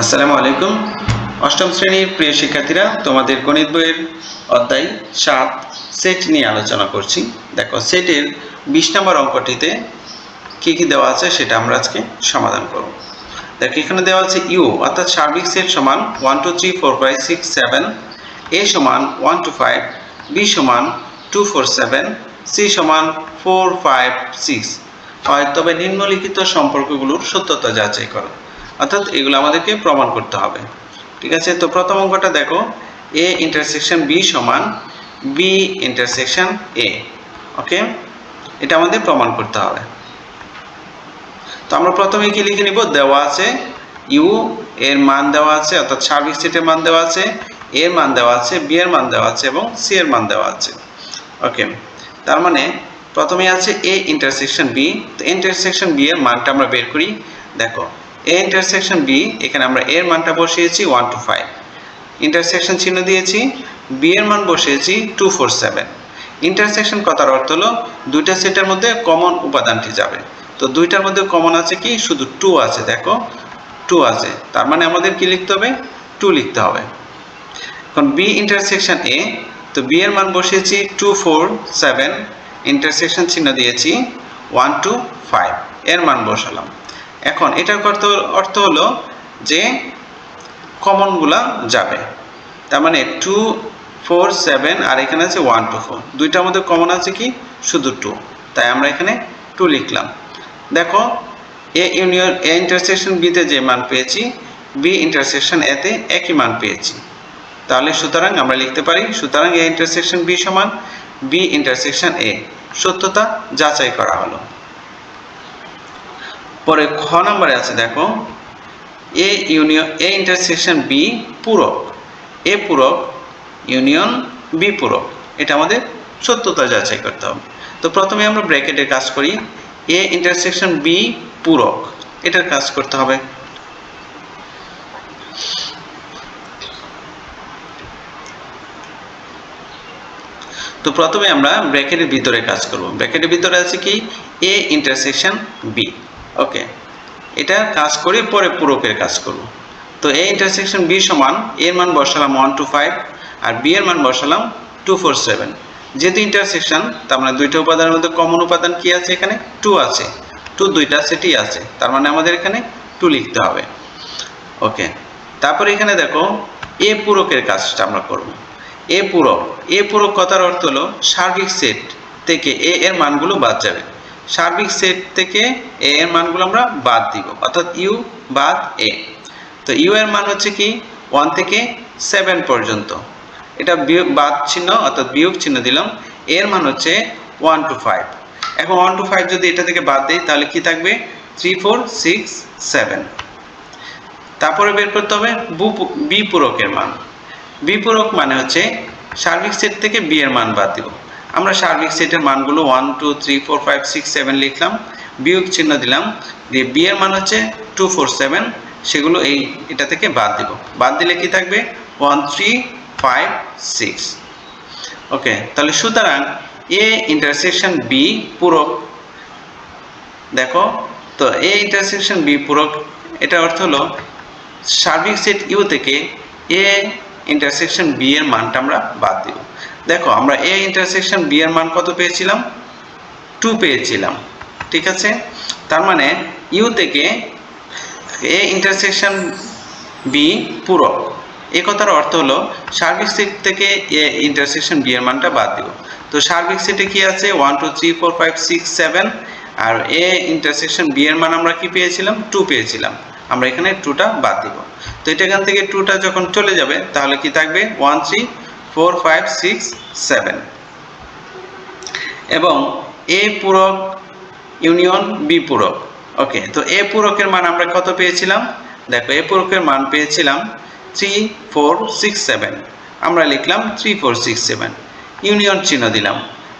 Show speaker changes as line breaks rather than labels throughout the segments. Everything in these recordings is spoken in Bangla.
আসসালামু আলাইকুম। অষ্টম শ্রেণির প্রিয় শিক্ষার্থীরা, তোমাদের গণিত বইয়ের অধ্যায় সাত সেট নিয়ে আলোচনা করছি। দেখো, সেটের বিশ নম্বর অঙ্কটিতে কি কি দেওয়া আছে সেটা আমরা আজকে সমাধান করব। দেখো, এখানে দেওয়া আছে ইউ, অর্থাৎ সার্বিক সেট সমান one, two, three, four, five, six, seven, A সমান ওয়ান, টু, ফাইভ, বি সমান টু, ফোর, সেভেন, সি সমান ফোর, ফাইভ, সিক্স। হয়, তবে নিম্নলিখিত সম্পর্কগুলোর সত্যতা যাচাই করো। অর্থাৎ এগুলো আমাদেরকে প্রমাণ করতে হবে। ঠিক আছে? তো প্রথম অঙ্কটা দেখো। এ ইন্টারসেকশন বি সমান বি ইন্টারসেকশন এ ওকে এটা আমাদের প্রমাণ করতে হবে। তো আমরা প্রথমে কি লিখে নিব? দেওয়া আছে ইউ এর মান দেওয়া আছে, অর্থাৎ সার্বিক সেটের মান দেওয়া আছে এর মান দেওয়া আছে বি এর মান দেওয়া আছে এবং সি এর মান দেওয়া আছে। ওকে তার মানে প্রথমে আছে এ ইন্টারসেকশন বি তো ইন্টারসেকশন বি এর মানটা আমরা বের করি। দেখো এ ইন্টারসেকশন বি এখানে আমরা এর মানটা বসিয়েছি ওয়ান টু ফাইভ ইন্টারসেকশন চিহ্ন দিয়েছি বি এর মান বসিয়েছি টু ফোর সেভেন ইন্টারসেকশন কথার অর্থ হলো দুইটা সেটের মধ্যে কমন উপাদানটি যাবে। তো দুইটার মধ্যে কমন আছে কি? শুধু টু আছে, দেখো। টু আছে। তার মানে আমাদের কি লিখতে হবে? টু লিখতে হবে। এখন বি ইন্টারসেকশন এ তো বি এর মান বসিয়েছি টু ফোর সেভেন ইন্টারসেকশন চিহ্ন দিয়েছি ওয়ান টু ফাইভ এর মান বসালাম। এখন এটার অর্থ অর্থ হলো যে কমনগুলা যাবে। তার মানে টু ফোর সেভেন আর এখানে আছে ওয়ান টু ফোর দুইটার মধ্যে কমন আছে কি? শুধু টু তাই আমরা এখানে টু লিখলাম। দেখো এ ইউনিয়ন এ ইন্টারসেকশন বিতে যে মান পেয়েছি বি ইন্টারসেকশন এতে একই মান পেয়েছি। তাহলে সুতরাং আমরা লিখতে পারি, সুতরাং এ ইন্টারসেকশন বি সমান বি ইন্টারসেকশন এ সত্যতা যাচাই করা হলো। পরে খ নম্বরে আছে, দেখো। A union A intersection B পূরক। এ পূরক ইউনিয়ন বি পূরক। এটা আমাদের সত্যতা যাচাই করতে হবে। তো প্রথমে আমরা ব্র্যাকেটের কাজ করি। এ ইন্টারসেকশন বি পূরক। এটার কাজ করতে হবে। তো প্রথমে আমরা ব্র্যাকেটের ভিতরে কাজ করব। ব্র্যাকেটের ভিতরে আছে কি? এ ইন্টারসেকশন বি ওকে এটা কাজ করে পরে পূরকের কাজ করব। তো এ ইন্টারসেকশন বি সমান এর মান বসালাম ওয়ান টু ফাইভ আর বি এর মান বসালাম টু ফোর সেভেন যেহেতু ইন্টারসেকশন তার মানে দুইটা উপাদানের মধ্যে কমন উপাদান কি আছে এখানে? টু আছে। টু দুইটা সেটি আছে। তার মানে আমাদের এখানে টু লিখতে হবে। ওকে তারপরে এখানে দেখো এ পূরকের কাজটা আমরা করব। এ পূরক। এ পূরক কথার অর্থ হলো সার্বিক সেট থেকে এ এর মানগুলো বাদ যাবে। সার্বিক সেট থেকে এ এর মানগুলো আমরা বাদ দিব, অর্থাৎ ইউ বাদ এ তো ইউ এর মান হচ্ছে কি? ওয়ান থেকে সেভেন পর্যন্ত। এটা বাদ চিহ্ন, অর্থাৎ বিয়োগ চিহ্ন দিলাম। এর মান হচ্ছে ওয়ান টু ফাইভ এখন ওয়ান টু ফাইভ যদি এটা থেকে বাদ দিই, তাহলে কি থাকবে? থ্রি ফোর সিক্স সেভেন তারপরে বের করতে হবে বি পূরকের মান। বি পূরক মানে হচ্ছে সার্বিক সেট থেকে বি এর মান বাদ দিব। আমরা সার্বিক সেটের মানগুলো one two three four five six seven লিখলাম, বিয়োগ চিহ্ন দিলাম, দিয়ে বি এর মান হচ্ছে টু ফোর সেভেন সেগুলো এই, এটা থেকে বাদ দিব। বাদ দিলে কি থাকবে? One three five six okay তাহলে সুতরাং এ ইন্টারসেকশন বি পূরক। দেখো, তো এ ইন্টারসেকশন বি পূরক, এটা অর্থ হলো সার্বিক সেট ইউ থেকে এ ইন্টারসেকশন বি এর মানটা আমরা বাদ দিব। দেখো, আমরা এ ইন্টারসেকশন বি এর মান কত পেয়েছিলাম? টু পেয়েছিলাম, ঠিক আছে? তার মানে ইউ থেকে এ ইন্টারসেকশন বি পূরক এ কথার অর্থ হলো, সার্বিক সেট থেকে এ ইন্টারসেকশন বি এর মানটা বাদ দিব। তো সার্বিক সেটে কি আছে? One two three four five six seven R A intersection B এর মান আমরা কি পেয়েছিলাম? টু পেয়েছিলাম। আমরা এখানে টুটা বাদ দিব। তো এটা এখান থেকে টুটা যখন চলে যাবে, তাহলে কি থাকবে? One three four, five, six, seven. এবং এ পূরক ইউনিয়ন বি পূরক। ওকে, তো এ পূরকের মান আমরা কত পেয়েছিলাম? দেখো, এ পূরকের মান পেয়েছিলাম থ্রি, ফোর, সিক্স, সেভেন। আমরা লিখলাম three, four, six, seven. Union চিহ্ন দিলাম।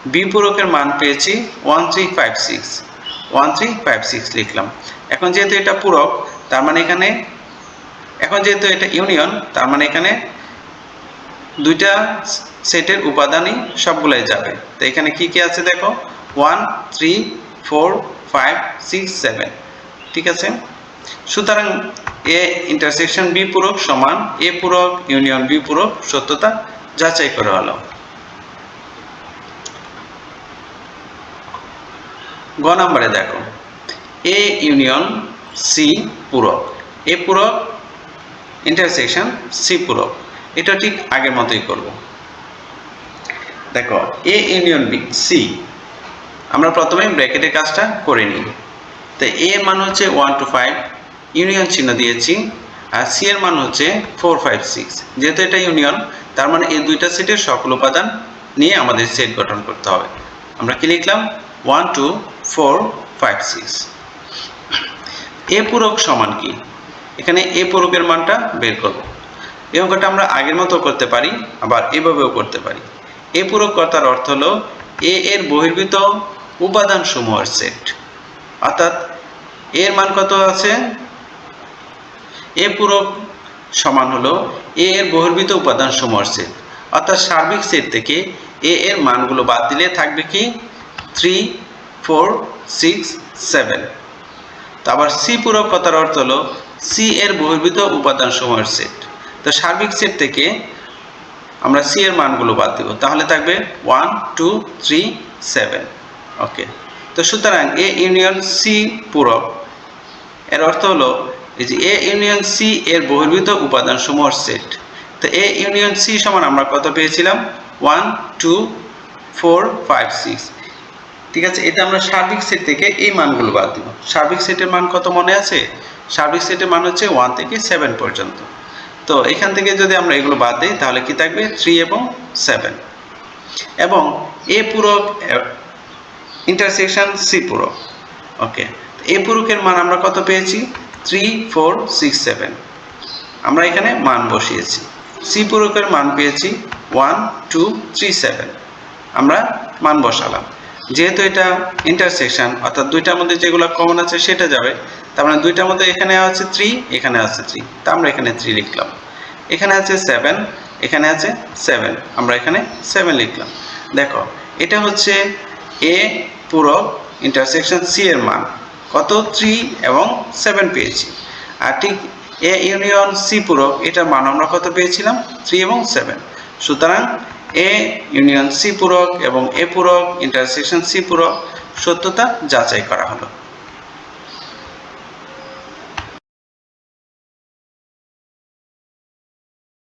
বি পূরকের মান পেয়েছি one, three, five, six. One, three, five, six লিখলাম। এখন যেহেতু এটা পূরক, তার মানে এখানে এখন যেহেতু এটা ইউনিয়ন, তার মানে এখানে দুইটা সেটের উপাদানই সবগুলাই যাবে। তো এখানে কি কি আছে দেখো? One three four five six seven ঠিক আছে? সুতরাং এ ইন্টারসেকশন বি পূরক সমান এ পূরক ইউনিয়ন বি পূরক সত্যতা যাচাই করা হলো। গ নম্বরে দেখো। এ ইউনিয়ন সি পূরক। এ পূরক ইন্টারসেকশন সি পূরক। এটা ঠিক আগের মতোই করব। দেখো এ ইউনিয়ন বি সি আমরা প্রথমে ব্র্যাকেটের কাজটা করে নিই। তো এ মান হচ্ছে ওয়ান টু ফাইভ ইউনিয়ন চিহ্ন দিয়েছি, আর সি এর মান হচ্ছে ফোর ফাইভ সিক্স যেহেতু এটা ইউনিয়ন তার মানে এই দুইটা সেটের সকল উপাদান নিয়ে আমাদের সেট গঠন করতে হবে। আমরা কি লিখলাম? One two four five six A পূরক সমান কি? এখানে এ পূরকের মানটা বের করব। এই অঙ্কটা আমরা আগের মতো করতে পারি, আবার এভাবেও করতে পারি। এ পূরক কর্তার অর্থ হলো এ এর বহির্ভূত উপাদান সমূহের সেট। অর্থাৎ এর মান কত আছে? এ পূরক সমান হলো এ এর বহির্ভূত উপাদান সমূহের সেট। অর্থাৎ সার্বিক সেট থেকে এ এর মানগুলো বাদ দিলে থাকবে কি? থ্রি ফোর সিক্স সেভেন তো আবার সি পূরক কথার অর্থ হলো সি এর বহির্ভূত উপাদান সমূহের সেট। তো সার্বিক সেট থেকে আমরা সি এর মানগুলো বাদ দেব। তাহলে থাকবে one, two, three, seven. Okay. তো সুতরাং এ ইউনিয়ন সি পূরক। এর অর্থ হলো এই যে এ ইউনিয়ন সি এর বহির্ভূত উপাদান সমূহের সেট। তো এ ইউনিয়ন সি সমান আমরা কত পেয়েছিলাম? One, two, four, five, six. ঠিক আছে, এটা আমরা সার্বিক সেট থেকে এই মানগুলো বাদ দিব। সার্বিক সেটের মান কত মনে আছে? সার্বিক সেটের মান হচ্ছে ওয়ান থেকে সেভেন পর্যন্ত। তো এখান থেকে যদি আমরা এগুলো বাদ দিই, তাহলে কি থাকবে? থ্রি এবং সেভেন এবং এ পূরক ইন্টারসেকশন সি পূরক। ওকে এ পূরকের মান আমরা কত পেয়েছি? থ্রি ফোর সিক্স সেভেন আমরা এখানে মান বসিয়েছি। সি পূরকের মান পেয়েছি ওয়ান টু থ্রি সেভেন আমরা মান বসালাম। যেহেতু এটা ইন্টারসেকশন অর্থাৎ দুইটার মধ্যে যেগুলো কমন আছে সেটা যাবে। তার মানে দুইটার মধ্যে এখানে আছে থ্রি এখানে আছে থ্রি তা আমরা এখানে থ্রি লিখলাম। এখানে আছে সেভেন এখানে আছে সেভেন আমরা এখানে সেভেন লিখলাম। দেখো, এটা হচ্ছে এ পুরো ইন্টারসেকশন সি এর মান। কত? থ্রি এবং সেভেন পেয়েছি। আর ঠিক এ ইউনিয়ন সি পুরো, এটার মান আমরা কত পেয়েছিলাম? থ্রি এবং সেভেন সুতরাং এ ইউনিয়ন সি পূরক এবং এ পূরক ইন্টারসেকশন সি পূরক সত্যতা যাচাই করা হলো।